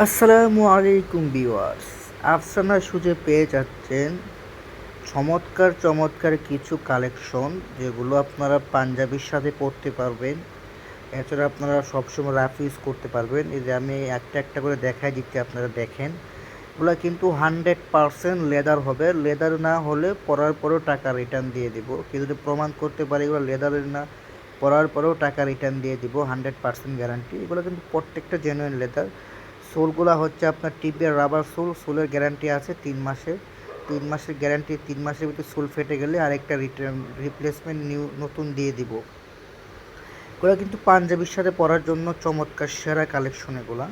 আসসালামু আলাইকুম ভিউয়ার্স, আফসানা সুজে পেয়ে যাচ্ছেন চমৎকার চমৎকার কিছু কালেকশন যেগুলো আপনারা পাঞ্জাবির সাথে পরতে পারবেন। এছাড়া আপনারা সবসময় রাফ ইউজ করতে পারবেন। এই যে আমি একটা একটা করে দেখাই দিচ্ছি, আপনারা দেখেন। এগুলো কিন্তু হান্ড্রেড পারসেন্ট লেদার হবে। লেদার না হলে পরার পরেও টাকা রিটার্ন দিয়ে দিব। কেউ যদি প্রমাণ করতে পারে এগুলো লেদারের না, পরার পরেও টাকা রিটার্ন দিয়ে দিব। Hundred percent guarantee. এগুলো কিন্তু প্রত্যেকটা জেনুইন লেদার সোলগুলো হচ্ছে আপনার টিপের রাবার সোল, সোলের গ্যারান্টি আছে তিন মাসের। তিন মাসের গ্যারান্টি, তিন মাসের ভিতরে সোল ফেটে গেলে আরেকটা রিটার্ন, রিপ্লেসমেন্ট নিউ, নতুন দিয়ে দিব। এগুলো কিন্তু পাঞ্জাবির সাথে পরার জন্য চমৎকার সেরা কালেকশন এগুলো।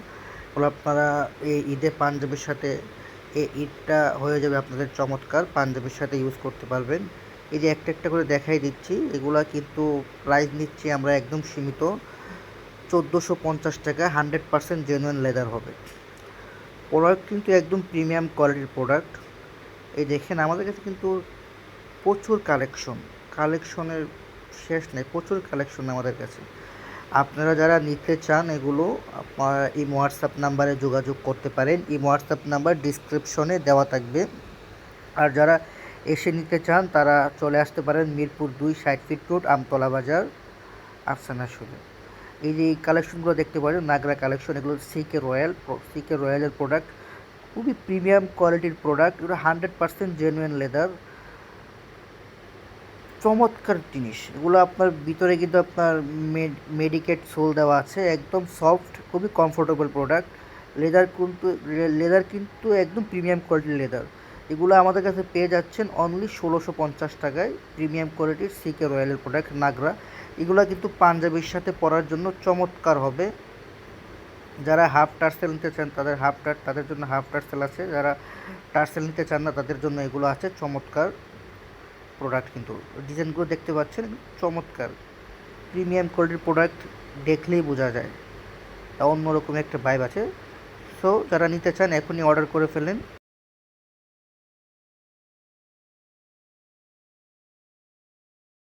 আপনারা এই ঈদে পাঞ্জাবির সাথে, এই ঈদটা হয়ে যাবে আপনাদের চমৎকার, পাঞ্জাবির সাথে ইউজ করতে পারবেন। এই যে একটা একটা করে দেখাই দিচ্ছি, এগুলা কিন্তু প্রাইস নিচ্ছি আমরা একদম সীমিত। চোদ্দোশো পঞ্চাশ টাকা হান্ড্রেড পার্সেন্ট জেনুইন লেদার হবে। প্রোডাক্ট কিন্তু একদম প্রিমিয়াম কোয়ালিটির প্রোডাক্ট এই দেখেন, আমাদের কাছে কিন্তু প্রচুর কালেকশন কালেকশনের শেষ নেই, প্রচুর কালেকশন আমাদের কাছে। আপনারা যারা নিতে চান এগুলো, আপনারা এই হোয়াটসঅ্যাপ নাম্বারে যোগাযোগ করতে পারেন। এই হোয়াটসঅ্যাপ নাম্বার ডিসক্রিপশনে দেওয়া থাকবে। আর যারা এসে নিতে চান, তারা চলে আসতে পারেন মিরপুর দুই ষাট ফিট রোড, আমতলা বাজার, আফসানা শুনে এই যে কালেকশনগুলো দেখতে পারেন নাগরা কালেকশন এগুলো সিকে রয়্যাল সিকে রয়্যালের প্রোডাক্ট খুবই প্রিমিয়াম কোয়ালিটির প্রোডাক্ট এগুলো হান্ড্রেড পার্সেন্ট জেনুইন লেদার চমৎকার জিনিস। এগুলো আপনার ভিতরে কিন্তু আপনার মেডিকেট সোল দেওয়া আছে, একদম সফট খুবই কমফোর্টেবল প্রোডাক্ট লেদার কিন্তু লেদার কিন্তু একদম প্রিমিয়াম কোয়ালিটির লেদার এগুলো আমাদের কাছে পেয়ে যাচ্ছেন অনলি ষোলোশো পঞ্চাশ টাকায়। প্রিমিয়াম কোয়ালিটির সিকে রয়্যালের প্রোডাক্ট নাগরা। এগুলো কিন্তু পাঞ্জাবির সাথে পরার জন্য চমৎকার হবে। যারা হাফ টার্সেল নিতে চান, তাদের হাফ টার তাদের জন্য হাফ টার্সেল আছে। যারা টার্সেল নিতে চান না, তাদের জন্য এগুলো আছে। চমৎকার প্রোডাক্ট কিন্তু। ডিজাইনগুলো দেখতে পাচ্ছেন, চমৎকার। প্রিমিয়াম কোয়ালিটির প্রোডাক্ট দেখলেই বোঝা যায়। তা অন্যরকম একটা ভাইব আছে। সো যারা নিতে চান, এখনই অর্ডার করে ফেলেন।